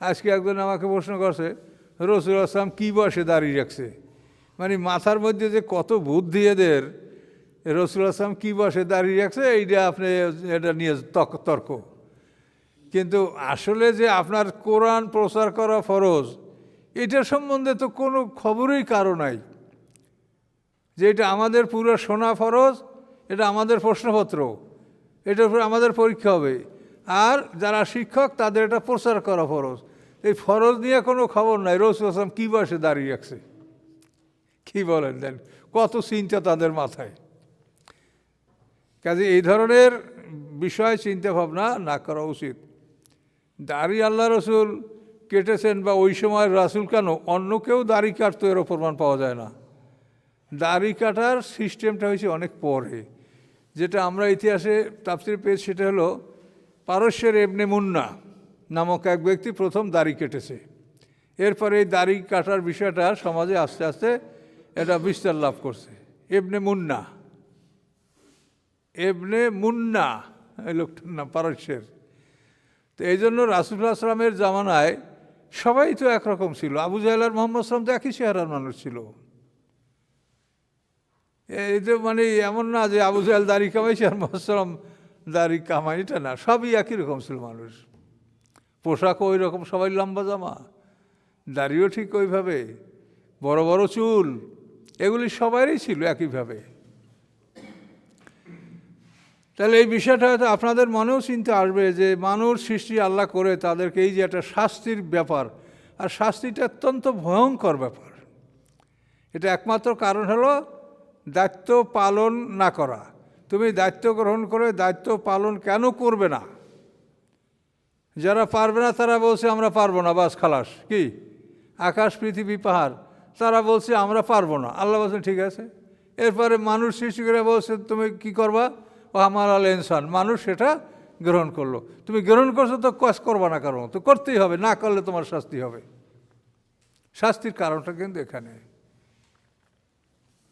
আজকে একজন আমাকে প্রশ্ন করছে, রসুল আসলাম কী বয়সে দাঁড়িয়ে রাখছে? মানে মাথার মধ্যে যে কত বুদ্ধি এদের, রসুল আসলাম কী বয়সে দাঁড়িয়ে রাখছে, এইটা আপনি এটা নিয়ে তর্ক কিন্তু আসলে যে আপনার কোরআন প্রচার করা ফরজ, এটা সম্বন্ধে তো কোনো খবরই কারও নাই। যে এটা আমাদের পুরো শোনা ফরজ, এটা আমাদের প্রশ্নপত্র এটার উপরে আমাদের পরীক্ষা হবে। আর যারা শিক্ষক, তাদের এটা প্রচার করা ফরজ। এই ফরজ নিয়ে কোনো খবর নাই। রসুল আসলাম কী বয়সে দাঁড়িয়ে রাখছে কী বলেন দেন? কত চিন্তা তাদের মাথায়। কাজে এই ধরনের বিষয় চিন্তা ভাবনা না করা উচিত। দাড়ি আল্লাহ রসুল কেটেছেন বা ওই সময় রাসুল কেন? অন্য কেউ দাড়ি কাটতো, এরও প্রমাণ পাওয়া যায় না। দাড়ি কাটার সিস্টেমটা হয়েছে অনেক পরে। যেটা আমরা ইতিহাসে তাপসির পেয়েছি সেটা হলো পারস্যের এবনে মুন্না। নামক এক ব্যক্তি প্রথম দাড়ি কেটেছে। এরপরে এই দাড়ি কাটার বিষয়টা সমাজে আস্তে আস্তে এটা বিস্তার লাভ করছে। এবনে মুন্না। এবনে মুন্না, এই লোকটার নাম পারস্যের তো এই জন্য রাসুল্লাহ আসলামের জামানায় সবাই তো একরকম ছিল। আবু জাহেল আর মোহাম্মদ আসলাম তো একই চেহারার মানুষ ছিল। এই তো মানে এমন না যে আবু জাহেল দাড়ি কামাইছে আর মোহাম্মদ দাড়ি কামাই এটা না। সবই একই রকম ছিল মানুষ। পোশাকও ওই রকম সবাই লম্বা জামা, দাড়িও ঠিক ওইভাবে, বড় বড় চুল, এগুলি সবারই ছিল একইভাবে। তাহলে এই বিষয়টা হয়তো আপনাদের মনেও চিন্তা আসবে যে মানুষ সৃষ্টি আল্লাহ করে, তাদেরকে এই যে একটা শাস্তির ব্যাপার, আর শাস্তিটা অত্যন্ত ভয়ঙ্কর ব্যাপার। এটা একমাত্র কারণ হলো দায়িত্ব পালন না করা। তুমি দায়িত্ব গ্রহণ করে দায়িত্ব পালন কেন করবে না? যারা পারবে না, তারা বলছে, আমরা পারব না। বাস, খালাস। কি? আকাশ, পৃথিবী, পাহাড়। তারা বলছে, আমরা পারব না। আল্লাহ বলছেন, ঠিক আছে। এরপরে মানুষ সৃষ্টি করে বলছে, তুমি কি করবা? ও আমার আল ইনসান। মানুষ সেটা গ্রহণ করল। তুমি গ্রহণ করছ তো কাজ করবা না কারণ তো করতেই হবে, না করলে তোমার শাস্তি হবে। শাস্তির কারণটা কিন্তু এখানে।